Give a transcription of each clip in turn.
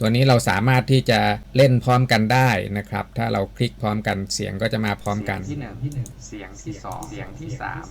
ตัวนี้เราสามารถที่จะเล่นพร้อมกันได้นะครับ ถ้าเราคลิกพร้อมกันเสียงก็จะมาพร้อมกันที่หนึ่งที่หนึ่งเสียงที่สองเสียงที่สาม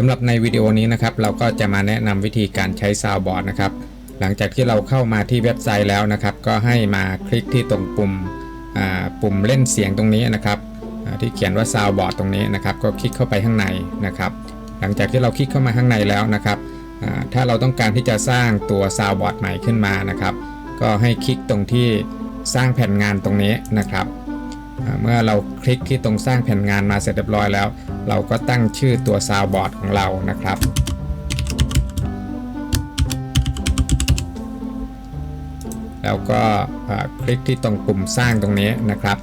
สำหรับในวิดีโอนี้นะครับ เราก็จะมาแนะนำวิธีการใช้ซาวบอร์ดนะครับ หลังจากที่เราเข้ามาที่เว็บไซต์แล้วนะครับ ก็ให้มาคลิกที่ตรงปุ่มปุ่มเล่นเสียงตรงนี้นะครับที่เขียนว่าซาวบอร์ดตรงนี้นะครับ ก็คลิกเข้าไปข้างในนะครับ หลังจากที่เราคลิกเข้ามาข้างในแล้วนะครับถ้าเราต้องการที่จะสร้างตัวซาวบอร์ดใหม่ขึ้นมานะครับ ก็ให้คลิกตรงที่สร้างแผ่นงานตรงนี้นะครับเมื่อเราคลิกที่ตรงสร้างแผ่นงานมาเสร็จเรียบร้อยแล้ว เราก็ตั้งชื่อตัวซาวบอร์ดของเรานะครับ แล้วก็คลิกที่ตรงปุ่มสร้างตรงนี้นะครับ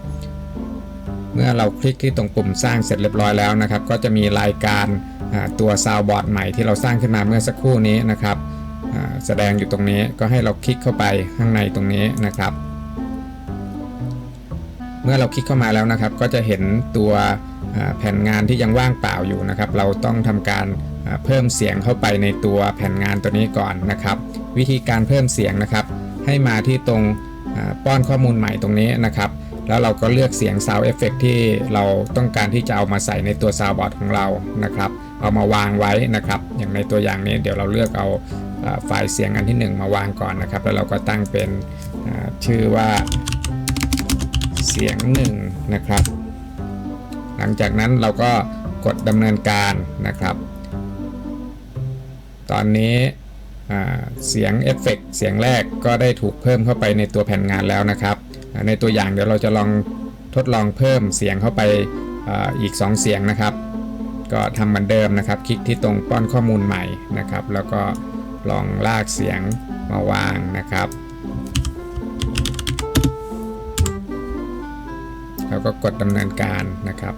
เมื่อเราคลิกที่ตรงปุ่มสร้างเสร็จเรียบร้อยแล้วนะครับ ก็จะมีรายการตัวซาวบอร์ดใหม่ที่เราสร้างขึ้นมาเมื่อสักครู่นี้นะครับแสดงอยู่ตรงนี้ก็ให้เราคลิกเข้าไปข้างในตรงนี้นะครับ เมื่อเราคลิกเข้ามาแล้วนะครับ ก็จะเห็นตัวแผ่นงานที่ยังว่างเปล่าอยู่นะครับ เราต้องทำการเพิ่มเสียงเข้าไปในตัวแผ่นงานตัวนี้ก่อนนะครับ วิธีการเพิ่มเสียงนะครับ ให้มาที่ตรงป้อนข้อมูลใหม่ตรงนี้นะครับ แล้วเราก็เลือกเสียง Sound Effect ที่เราต้องการที่จะเอามาใส่ในตัว Soundboard ของเรานะครับ เอามาวางไว้นะครับ อย่างในตัวอย่างนี้เดี๋ยวเราเลือกเอาไฟล์เสียงอันที่ 1 มาวางก่อนนะครับ แล้วเราก็ตั้งเป็นชื่อว่าเสียงหนึ่งนะครับ หลังจากนั้นเราก็กดดำเนินการนะครับ ตอนนี้ เสียงเอฟเฟกต์เสียงแรกก็ได้ถูกเพิ่มเข้าไปในตัวแผ่นงานแล้วนะครับ ในตัวอย่างเดี๋ยวเราจะลองทดลองเพิ่มเสียงเข้าไปออีก 2 เสียงนะครับ ก็ทำเหมือนเดิมนะครับ คลิกที่ตรงป้อนข้อมูลใหม่นะครับ แล้วก็ลองลากเสียงมาวางนะครับแล้วก็กดดำเนินการนะครับ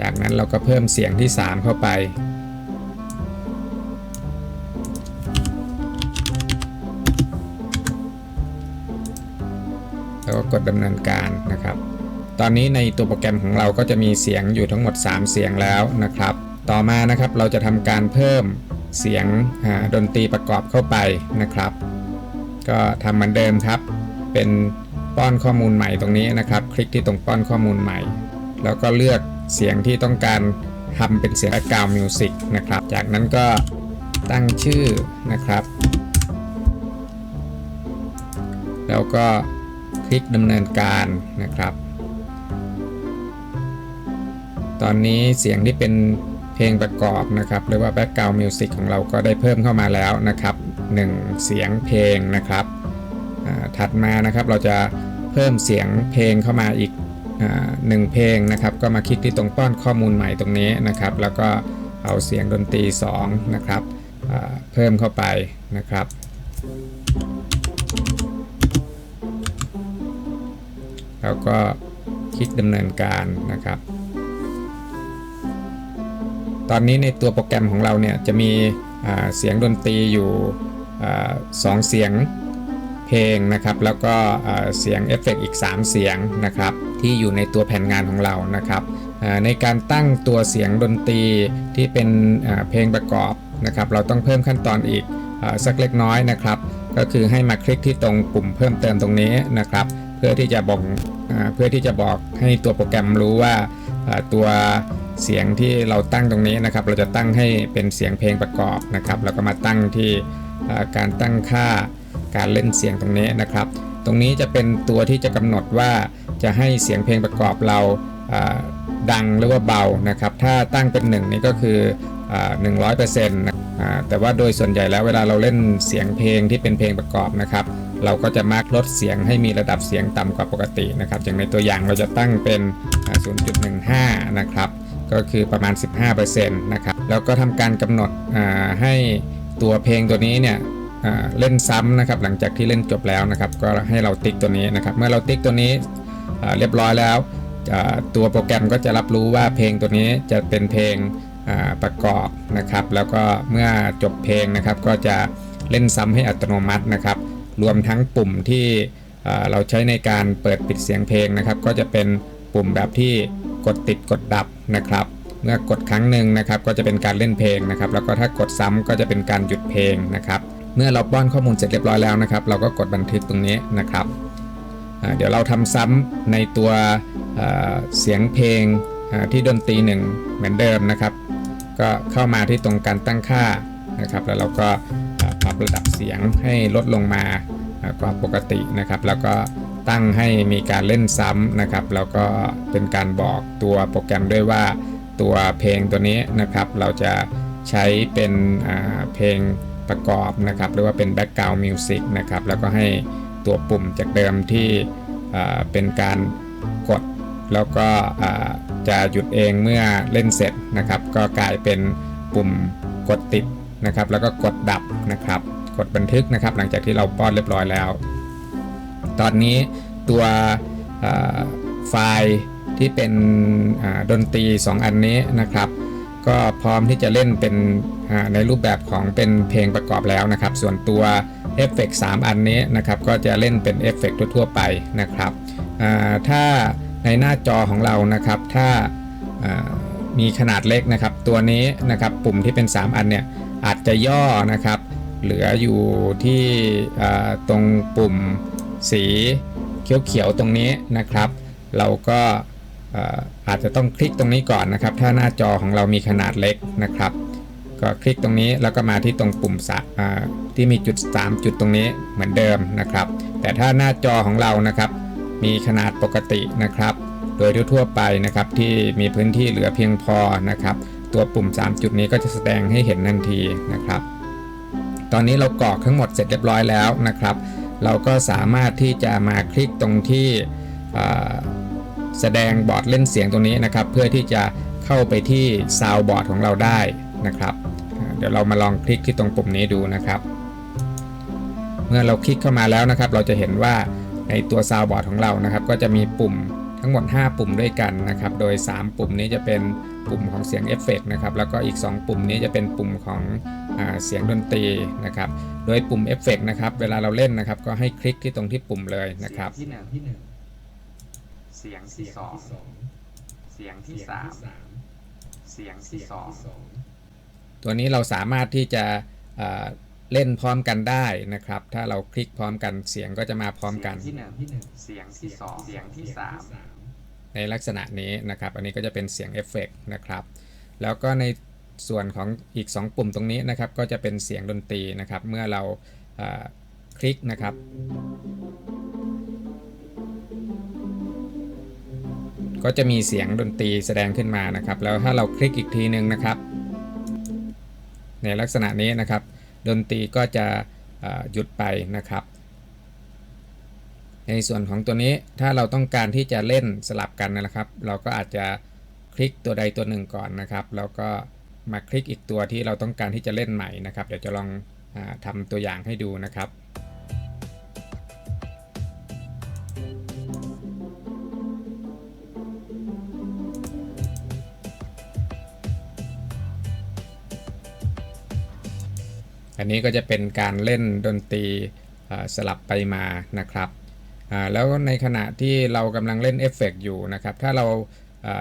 จากนั้นเราก็เพิ่มเสียงที่ 3 เข้าไป กดดำเนินการนะครับ ตอนนี้ในตัวโปรแกรมของเราก็จะมีเสียงอยู่ทั้งหมด 3 เสียงแล้วนะครับ ต่อมานะครับเราจะทำการเพิ่มเสียงดนตรีประกอบเข้าไปนะครับ ก็ทำเหมือนเดิมครับ เป็นป้อนข้อมูลใหม่ตรงนี้นะครับ คลิกที่ตรงป้อนข้อมูลใหม่ แล้วก็เลือกเสียงที่ต้องการทำเป็นเสียงกาวมิวสิกนะครับ จากนั้นก็ตั้งชื่อนะครับ แล้วก็ คลิกดำเนินการนะครับ ตอนนี้เสียงที่เป็นเพลงประกอบนะครับ หรือว่า background music ของเราก็ได้เพิ่มเข้ามาแล้วนะครับ 1 เสียงเพลงนะครับ ถัดมานะครับเราจะเพิ่มเสียงเพลงเข้ามาอีกอ่าหนึ่งเพลงนะครับ ก็มาคลิกที่ตรงป้อนข้อมูลใหม่ตรงนี้นะครับ แล้วก็เอาเสียงดนตรี2นะครับเพิ่มเข้าไปนะครับ แล้วก็คลิกดำเนินการนะครับ ตอนนี้ในตัวโปรแกรมของเราเนี่ยจะมีเสียงดนตรีอยู่สองเสียงเพลงนะครับ แล้วก็เสียงเอฟเฟกต์อีก 3 เสียงนะครับ ที่อยู่ในตัวแผ่นงานของเรานะครับในการตั้งตัวเสียงดนตรีที่เป็นเพลงประกอบนะครับ เราต้องเพิ่มขั้นตอนอีกอสักเล็กน้อยนะครับ ก็คือให้มาคลิกที่ตรงปุ่มเพิ่มเติมตรงนี้นะครับ เพื่อที่จะบอกเพื่อที่จะบอกให้ตัวโปรแกรมรู้ว่าตัวเสียงที่เราตั้งตรงนี้นะครับ เราจะตั้งให้เป็นเสียงเพลงประกอบนะครับแล้วก็มาตั้งที่การตั้งค่าการเล่นเสียงตรงนี้นะครับ ตรงนี้จะเป็นตัวที่จะกำหนดว่าจะให้เสียงเพลงประกอบเราดังหรือว่าเบานะครับ ถ้าตั้งเป็น1นี่ก็คือหนึ่งร้อยเปอร์เซ็นต์นะอ่าแต่ว่าโดยส่วนใหญ่แล้วเวลาเราเล่นเสียงเพลงที่เป็นเพลงประกอบนะครับ เราก็จะมักลดเสียงให้มีระดับเสียงต่ำกว่าปกตินะครับอย่างในตัวอย่างเราจะตั้งเป็นอ่า0.15 นะครับก็คือประมาณ 15%นะครับแล้วก็ทำการกำหนดให้ตัวเพลงตัวนี้เนี่ยเล่นซ้ำนะครับหลังจากที่เล่นจบแล้วนะครับ ก็ให้เราติ๊กตัวนี้นะครับ เมื่อเราติ๊กตัวนี้เรียบร้อยแล้ว ตัวโปรแกรมก็จะรับรู้ว่าเพลงตัวนี้จะเป็นเพลงประกอบนะครับ แล้วก็เมื่อจบเพลงนะครับก็จะเล่นซ้ำให้อัตโนมัตินะครับ รวมทั้งปุ่มที่เราใช้ในการเปิดปิดเสียงเพลงนะครับ ก็จะเป็นปุ่มแบบที่กดติดกดดับนะครับ เมื่อกดครั้งหนึ่งนะครับก็จะเป็นการเล่นเพลงนะครับ แล้วก็ถ้ากดซ้ำก็จะเป็นการหยุดเพลงนะครับ เมื่อเราป้อนข้อมูลเสร็จเรียบร้อยแล้วนะครับ เราก็กดบันทึกตรงนี้นะครับเดี๋ยวเราทำซ้ำในตัวเสียงเพลงที่ดนตรีหนึ่งเหมือนเดิมนะครับ ก็เข้ามาที่ตรงการตั้งค่านะครับ แล้วเราก็ ปรับระดับเสียงให้ลดลงมากว่าปกตินะครับ แล้วก็ตั้งให้มีการเล่นซ้ำนะครับ แล้วก็เป็นการบอกตัวโปรแกรมด้วยว่าตัวเพลงตัวนี้นะครับ เราจะใช้เป็นเพลงประกอบนะครับ หรือว่าเป็น background music นะครับ แล้วก็ให้ตัวปุ่มจากเดิมที่เป็นการกด แล้วก็จะหยุดเองเมื่อเล่นเสร็จนะครับ ก็กลายเป็นปุ่มกดติด นะครับ แล้วก็กดดับนะครับ กดบันทึกนะครับ หลังจากที่เราป้อนเรียบร้อยแล้ว ตอนนี้ตัวไฟล์ที่เป็นดนตรี 2 อันนี้นะครับ ก็พร้อมที่จะเล่นเป็นในรูปแบบของเป็นเพลงประกอบแล้วนะครับ ส่วนตัวเอฟเฟกต์อันนี้นะครับก็จะเล่นเป็นเอฟเฟกต์ทั่วๆไปนะครับถ้าในหน้าจอของเรานะครับถ้าอ่ามีขนาดเล็กนะครับ ตัวนี้นะครับปุ่มที่เป็น 3 อันเนี่ย อาจจะย่อนะครับ เหลืออยู่ที่ตรงปุ่มสีเขียวๆตรงนี้นะครับ เราก็อาจจะต้องคลิกตรงนี้ก่อนนะครับ ถ้าหน้าจอของเรามีขนาดเล็กนะครับ ก็คลิกตรงนี้แล้วก็มาที่ตรงปุ่มสะที่มีจุด 3 จุดตรงนี้เหมือนเดิมนะครับ แต่ถ้าหน้าจอของเรานะครับ มีขนาดปกตินะครับ โดยทั่วไปนะครับที่มีพื้นที่เหลือเพียงพอนะครับ ตัวปุ่ม 3 จุดนี้ก็จะแสดงให้เห็นทันทีนะครับ ตอนนี้เรากรอกทั้งหมดเสร็จเรียบร้อยแล้วนะครับ เราก็สามารถที่จะมาคลิกตรงที่แสดงบอร์ดเล่นเสียงตรงนี้นะครับ เพื่อที่จะเข้าไปที่ซาวบอร์ดของเราได้นะครับ เดี๋ยวเรามาลองคลิกที่ตรงปุ่มนี้ดูนะครับ เมื่อเราคลิกเข้ามาแล้วนะครับ เราจะเห็นว่าในตัวซาวบอร์ดของเรานะครับ ก็จะมีปุ่มทั้งหมด 5 ปุ่มด้วยกันนะครับ โดย 3 ปุ่มนี้จะเป็น ปุ่มของเสียงเอฟเฟกต์นะครับแล้วก็อีก 2 ปุ่มนี้จะเป็นปุ่มของอาเสียงดนตรีนะครับโดยปุ่มเอฟเฟกต์นะครับเวลาเราเล่นนะครับก็ให้คลิกที่ตรงที่ปุ่มเลยนะครับเสียงที่หนึ่งที่หนึ่งเสียงที่สองเสียงที่สามเสียงที่สองตัวนี้เราสามารถที่จะเอ่อเล่นพร้อมกันได้นะครับ ถ้าเราคลิกพร้อมกันเสียงก็จะมาพร้อมกันเสียงที่หนึ่งที่หนึ่งเสียงที่สองเสียงที่สาม ในลักษณะนี้นะครับ อันนี้ก็จะเป็นเสียงเอฟเฟกต์นะครับ แล้วก็ในส่วนของอีก 2 ปุ่มตรงนี้นะครับ ก็จะเป็นเสียงดนตรีนะครับ เมื่อเราคลิกนะครับ ก็จะมีเสียงดนตรีแสดงขึ้นมานะครับ แล้วถ้าเราคลิกอีกทีหนึ่งนะครับ ในลักษณะนี้นะครับ ดนตรีก็จะหยุดไปนะครับ ในส่วนของตัวนี้ถ้าเราต้องการที่จะเล่นสลับกันนะครับ เราก็อาจจะคลิกตัวใดตัวหนึ่งก่อนนะครับ แล้วก็มาคลิกอีกตัวที่เราต้องการที่จะเล่นใหม่นะครับ เดี๋ยวจะลองอทำตัวอย่างให้ดูนะครับอันนี้ก็จะเป็นการเล่นดนตรีสลับไปมานะครับ อ่าแล้วในขณะที่เรากำลังเล่นเอฟเฟกต์อยู่นะครับ ถ้าเรา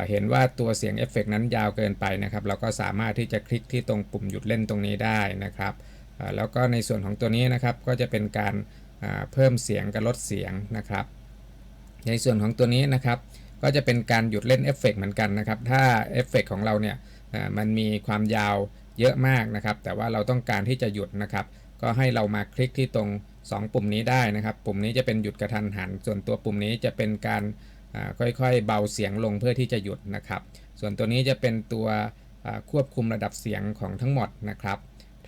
เห็นว่าตัวเสียงเอฟเฟกต์นั้นยาวเกินไปนะครับ เราก็สามารถที่จะคลิกที่ตรงปุ่มหยุดเล่นตรงนี้ได้นะครับอ่าแล้วก็ในส่วนของตัวนี้นะครับก็จะเป็นการอ่าเพิ่มเสียงกับลดเสียงนะครับ ในส่วนของตัวนี้นะครับก็จะเป็นการหยุดเล่นเอฟเฟกต์เหมือนกันนะครับ ถ้าเอฟเฟกต์ของเราเนี่ยอ่ามันมีความยาวเยอะมากนะครับ แต่ว่าเราต้องการที่จะหยุดนะครับ ก็ให้เรามาคลิกที่ตรง 2 ปุ่มนี้ได้นะครับ ปุ่มนี้จะเป็นหยุดกระทันหัน ส่วนตัวปุ่มนี้จะเป็นการอ่าค่อยๆ เบาเสียงลงเพื่อที่จะหยุดนะครับ ส่วนตัวนี้จะเป็นตัวอ่าควบคุมระดับเสียงของทั้งหมดนะครับ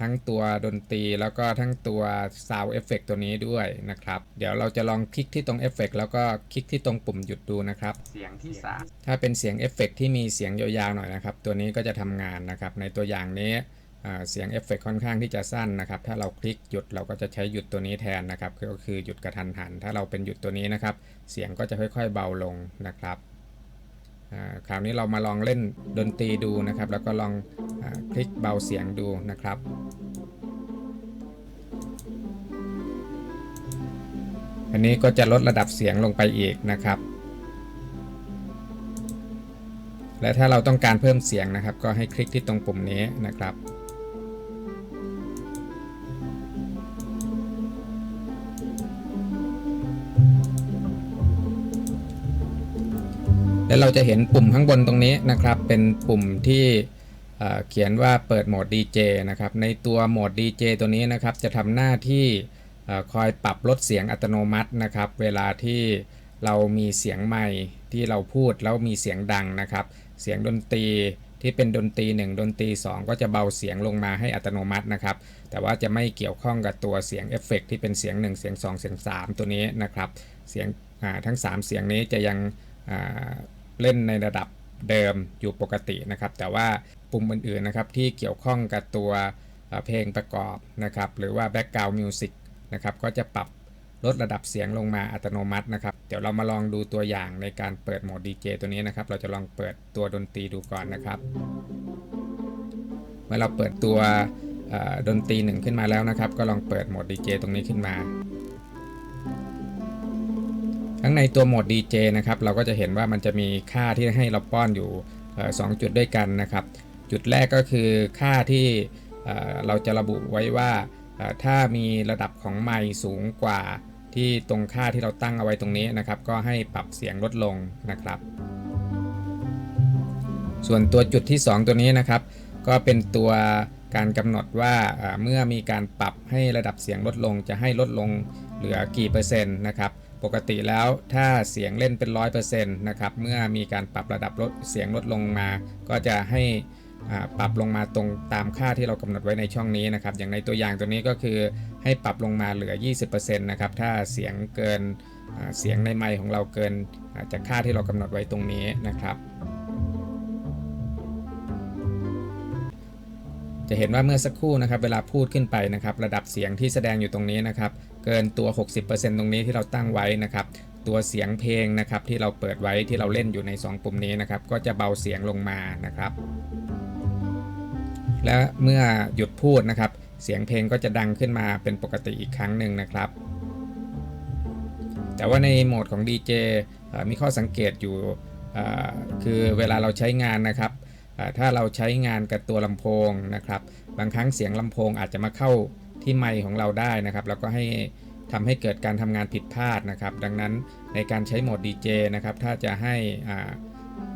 ทั้งตัวดนตรีแล้วก็ทั้งตัว Sound Effect ตัวนี้ด้วยนะครับ เดี๋ยวเราจะลองคลิกที่ตรง Effect แล้วก็คลิกที่ตรงปุ่มหยุดดูนะครับ เสียงที่สามถ้าเป็นเสียงเอฟเฟกต์ที่มีเสียงยาวๆหน่อยนะครับ ตัวนี้ก็จะทำงานนะครับ ในตัวอย่างนี้อ่า เสียงเอฟเฟกต์ค่อนข้างที่จะสั้นนะครับ ถ้าเราคลิกหยุดเราก็จะใช้หยุดตัวนี้แทนนะครับ ก็คือหยุดกระทันหัน ถ้าเราเป็นหยุดตัวนี้นะครับ เสียงก็จะค่อยๆเบาลงนะครับคราวนี้เรามาลองเล่นดนตรีดูนะครับ แล้วก็ลองอคลิกเบาเสียงดูนะครับอันนี้ก็จะลดระดับเสียงลงไปอีกนะครับ และถ้าเราต้องการเพิ่มเสียงนะครับ ก็ให้คลิกที่ตรงปุ่มนี้นะครับ แล้วเราจะเห็นปุ่มข้างบนตรงนี้นะครับ เป็นปุ่มที่เขียนว่าเปิดโหมด DJ นะครับ ในตัวโหมด DJ ตัวนี้นะครับ จะทำหน้าที่คอยปรับลดเสียงอัตโนมัตินะครับ เวลาที่เรามีเสียงใหม่ที่เราพูดแล้วมีเสียงดังนะครับ เสียงดนตรีที่เป็นดนตรี 1 ดนตรี 2 ก็จะเบาเสียงลงมาให้อัตโนมัตินะครับ แต่ว่าจะไม่เกี่ยวข้องกับตัวเสียงเอฟเฟกต์ที่เป็นเสียง 1 เสียง 2 เสียง 3 ตัวนี้นะครับ เสียงทั้ง 3 เสียงนี้จะยัง เล่นในระดับเดิมอยู่ปกตินะครับ แต่ว่าปุ่มอื่นๆนะครับที่เกี่ยวข้องกับตัวเพลงประกอบนะครับหรือว่า background music นะครับก็จะปรับลดระดับเสียงลงมาอัตโนมัตินะครับ เดี๋ยวเรามาลองดูตัวอย่างในการเปิดโหมด DJ ตัวนี้นะครับ เราจะลองเปิดตัวดนตรีดูก่อนนะครับ เมื่อเราเปิดตัวดนตรีหนึ่งขึ้นมาแล้วนะครับ ก็ลองเปิดโหมด DJ ตรงนี้ขึ้นมา ทั้งในตัวโหมด DJ นะครับ เราก็จะเห็นว่ามันจะมีค่าที่ให้เราป้อนอยู่เอ่อสองจุดด้วยกันนะครับ จุดแรกก็คือค่าที่เราจะระบุไว้ว่าถ้ามีระดับของไมค์สูงกว่าที่ตรงค่าที่เราตั้งเอาไว้ตรงนี้นะครับ ก็ให้ปรับเสียงลดลงนะครับ ส่วนตัวจุดที่ 2 ตัวนี้นะครับ ก็เป็นตัวการกำหนดว่าเมื่อมีการปรับให้ระดับเสียงลดลงจะให้ลดลง เหลือกี่เปอร์เซ็นต์นะครับปกติแล้วถ้าเสียงเล่นเป็น 100%นะครับเมื่อมีการปรับระดับลดเสียงลดลงมา ก็จะให้อ่าปรับลงมาตรงตามค่าที่เรากำหนดไว้ในช่องนี้นะครับ อย่างในตัวอย่างตัวนี้ก็คือให้ปรับลงมาเหลือ 20%นะครับ ถ้าเสียงเกินเสียงในไมค์ของเราเกินจากค่าที่เรากำหนดไว้ตรงนี้นะครับ จะเห็นว่าเมื่อสักครู่นะครับเวลาพูดขึ้นไปนะครับระดับเสียงที่แสดงอยู่ตรงนี้นะครับเกินตัว 60%ตรงนี้ที่เราตั้งไว้นะครับตัวเสียงเพลงนะครับที่เราเปิดไว้ที่เราเล่นอยู่ใน 2 ปุ่มนี้นะครับก็จะเบาเสียงลงมานะครับและเมื่อหยุดพูดนะครับเสียงเพลงก็จะดังขึ้นมาเป็นปกติอีกครั้งหนึ่งนะครับ แต่ว่าในโหมดของ DJ เอ่อมีข้อสังเกตอยู่คือเวลาเราใช้งานนะครับ ถ้าเราใช้งานกับตัวลำโพงนะครับ บางครั้งเสียงลำโพงอาจจะมาเข้าที่ไมค์ของเราได้นะครับ แล้วก็ให้ทำให้เกิดการทำงานผิดพลาดนะครับ ดังนั้นในการใช้โหมด DJ นะครับ ถ้าจะให้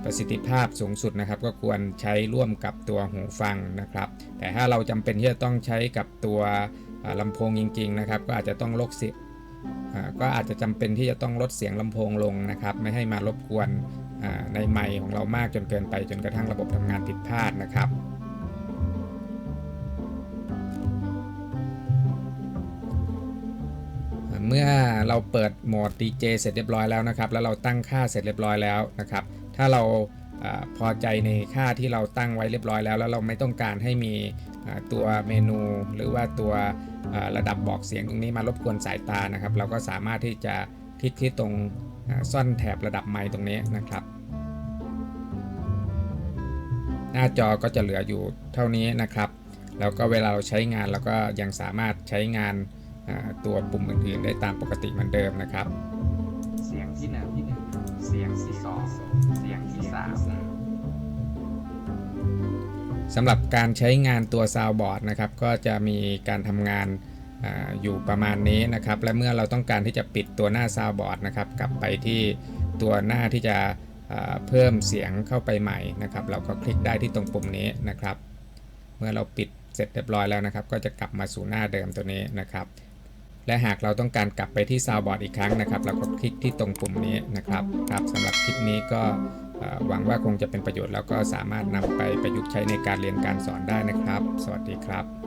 ประสิทธิภาพสูงสุดนะครับ ก็ควรใช้ร่วมกับตัวหูฟังนะครับ แต่ถ้าเราจำเป็นที่จะต้องใช้กับตัวอ่าลำโพงจริง ๆ นะครับ ก็อาจจะต้องลดเสียงก็อาจจะจำเป็นที่จะต้องลดเสียงลำโพงลงนะครับ ไม่ให้มารบกวน ในไมค์ของเรามากจนเกินไปจนกระทั่งระบบทำงานผิดพลาดนะครับเมื่อเราเปิดโหมด DJ เสร็จเรียบร้อยแล้วนะครับ แล้วเราตั้งค่าเสร็จเรียบร้อยแล้วนะครับ ถ้าเราอพอใจในค่าที่เราตั้งไว้เรียบร้อยแล้ว แล้วเราไม่ต้องการให้มีตัวเมนู หรือว่าตัวระดับบอกเสียงตรงนี้มารบกวนสายตานะครับ เราก็สามารถที่จะคลิกที่ตรงซ่อนแถบระดับไมค์ตรงนี้นะครับ หน้าจอก็จะเหลืออยู่เท่านี้นะครับ แล้วก็เวลาเราใช้งานเราก็ยังสามารถใช้งานตัวปุ่มอื่นๆ ได้ตามปกติเหมือนเดิมนะครับ เสียงที่หนึ่งเสียงที่สองเสียงที่สามสำหรับการใช้งานตัวซาวบอร์ดนะครับ ก็จะมีการทำงานออยู่ประมาณนี้นะครับ และเมื่อเราต้องการที่จะปิดตัวหน้าซาวบอร์ดนะครับ กลับไปที่ตัวหน้าที่จะ เพิ่มเสียงเข้าไปใหม่นะครับ เราก็คลิกได้ที่ตรงปุ่มนี้นะครับ เมื่อเราปิดเสร็จเรียบร้อยแล้วนะครับ ก็จะกลับมาสู่หน้าเดิมตัวนี้นะครับ และหากเราต้องการกลับไปที่ซาวบอร์ดอีกครั้งนะครับ เราก็คลิกที่ตรงปุ่มนี้นะครับครับสำหรับคลิปนี้ก็หวังว่าคงจะเป็นประโยชน์แล้วก็สามารถนำไปประยุกต์ใช้ในการเรียนการสอนได้นะครับ สวัสดีครับ